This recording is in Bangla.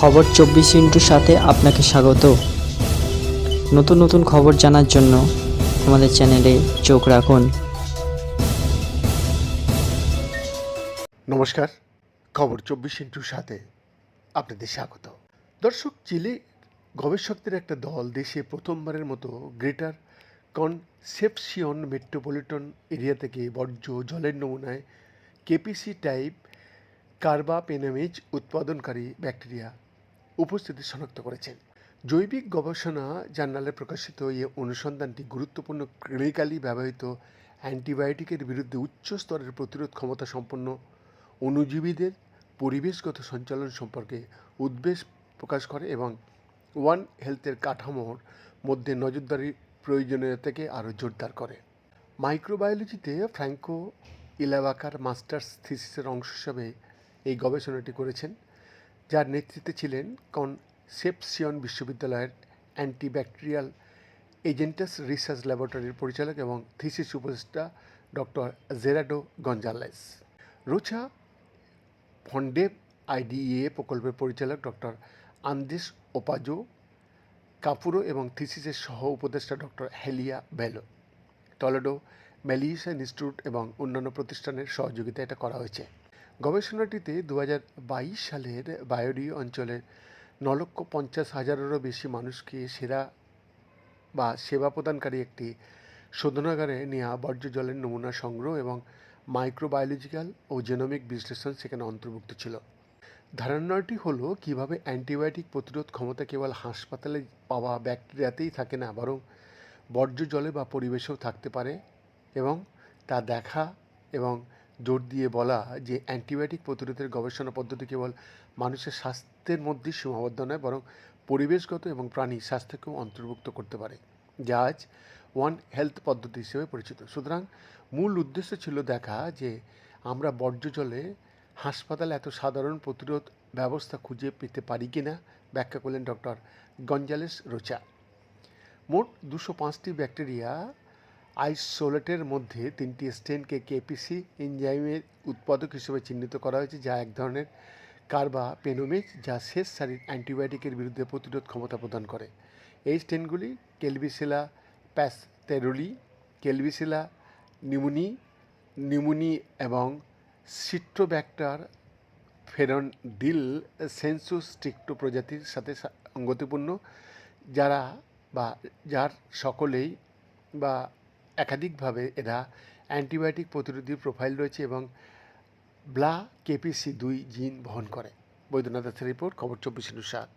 খবর চব্বিশ ইন্টুর সাথে আপনাকে স্বাগত। নতুন নতুন খবর জানার জন্য আমাদের চ্যানেলে চোখ রাখুন। নমস্কার, খবর চব্বিশ ইন্টুর সাথে আপনাদের স্বাগত। দর্শক, চিলে গবেষকদের একটা দল দেশে প্রথমবারের মতো গ্রেটার কনসেপসিয়ন মেট্রোপলিটন এরিয়া থেকে বর্জ্য জলের নমুনায় কেপিসি টাইপ কার্বাপেনামেজ উৎপাদনকারী ব্যাকটেরিয়া উপস্থিতি শনাক্ত করেছেন। জৈবিক গবেষণা জার্নালে প্রকাশিত এই অনুসন্ধানটি গুরুত্বপূর্ণ ক্লিনিক্যালি ব্যবহৃত অ্যান্টিবায়োটিকের বিরুদ্ধে উচ্চ স্তরের প্রতিরোধ ক্ষমতা সম্পন্ন অনুজীবীদের পরিবেশগত সঞ্চালন সম্পর্কে উদ্বেগ প্রকাশ করে এবং ওয়ান হেলথের কাঠামোর মধ্যে নজরদারির প্রয়োজনীয়তাকে আরও জোরদার করে। মাইক্রোবায়োলজিতে ফ্র্যাঙ্কো ইলাবাকার মাস্টার্স থিসিসের অংশ হিসাবে এই গবেষণাটি করেছেন। যার নেতৃত্বে ছিলেন কনসেপসিয়ন বিশ্ববিদ্যালয়ের অ্যান্টিব্যাকটেরিয়াল এজেন্টাস রিসার্চ ল্যাবরেটরির পরিচালক এবং থিসিস উপদেষ্টা ডক্টর জেরাডো গঞ্জালেস। রোচা ফন্ডেব আইডিএ প্রকল্পের পরিচালক ডক্টর আন্দেস ওপাজো, কাপুরো এবং থিসিসের সহ উপদেষ্টা doctor Helia Bello. Toledo Melissa institute এবং অন্যান্য প্রতিষ্ঠানের সহযোগিতা এটা করা হয়েছে। গবেষণাটিতে দু সালের বায়োডি অঞ্চলের ন লক্ষ পঞ্চাশ হাজারেরও বেশি মানুষকে সেরা বা সেবা প্রদানকারী একটি শোধনাগারে নেওয়া বর্জ্য জলের নমুনা সংগ্রহ এবং মাইক্রোবায়োলজিক্যাল ও জেনোমিক বিশ্লেষণ সেখানে অন্তর্ভুক্ত ছিল। ধারণাটি হলো, কীভাবে অ্যান্টিবায়োটিক প্রতিরোধ ক্ষমতা কেবল হাসপাতালে পাওয়া ব্যাকটেরিয়াতেই থাকে না, বরং বর্জ্য জলে বা পরিবেশেও থাকতে পারে এবং তা দেখা এবং জোর দিয়ে বলা যে অ্যান্টিবায়োটিক প্রতিরোধের গবেষণা পদ্ধতি কেবল মানুষের স্বাস্থ্যের মধ্যেই সীমাবদ্ধ নয়, বরং পরিবেশগত এবং প্রাণী স্বাস্থ্যকেও অন্তর্ভুক্ত করতে পারে, যা আজ ওয়ান হেলথ পদ্ধতি হিসেবে পরিচিত। সুতরাং মূল উদ্দেশ্য ছিল দেখা যে আমরা বর্জ্য জলে হাসপাতালে এত সাধারণ প্রতিরোধ ব্যবস্থা খুঁজে পেতে পারি কিনা, ব্যাখ্যা করলেন ডক্টর গঞ্জালেস রোচা। মোট দুশো পাঁচটি ব্যাকটেরিয়া আইসোলেটের মধ্যে তিনটি স্টেনকে কেপিসি এনজাইমের উৎপাদক হিসেবে চিহ্নিত করা হয়েছে, যা এক ধরনের কার্বা পেনোমেজ যা শেষ সারির অ্যান্টিবায়োটিকের বিরুদ্ধে প্রতিরোধ ক্ষমতা প্রদান করে। এই স্টেনগুলি কেলবিসিলা প্যাসতেরুলি কেলবিসিলা নিউমোনি নিউমোনি এবং সিট্রোব্যাক্টার ফেরনডিল সেন্সোস্টিক্টো প্রজাতির সাথে অঙ্গতিপূর্ণ। যারা বা যার সকলেই বা একাধিকভাবে এরা অ্যান্টিবায়োটিক প্রতিরোধী প্রোফাইল রয়েছে এবং ব্লা কেপিসি দুই জিন বহন করে। বৈদ্যনাথ রিপোর্ট, খবর চব্বিশ সাত।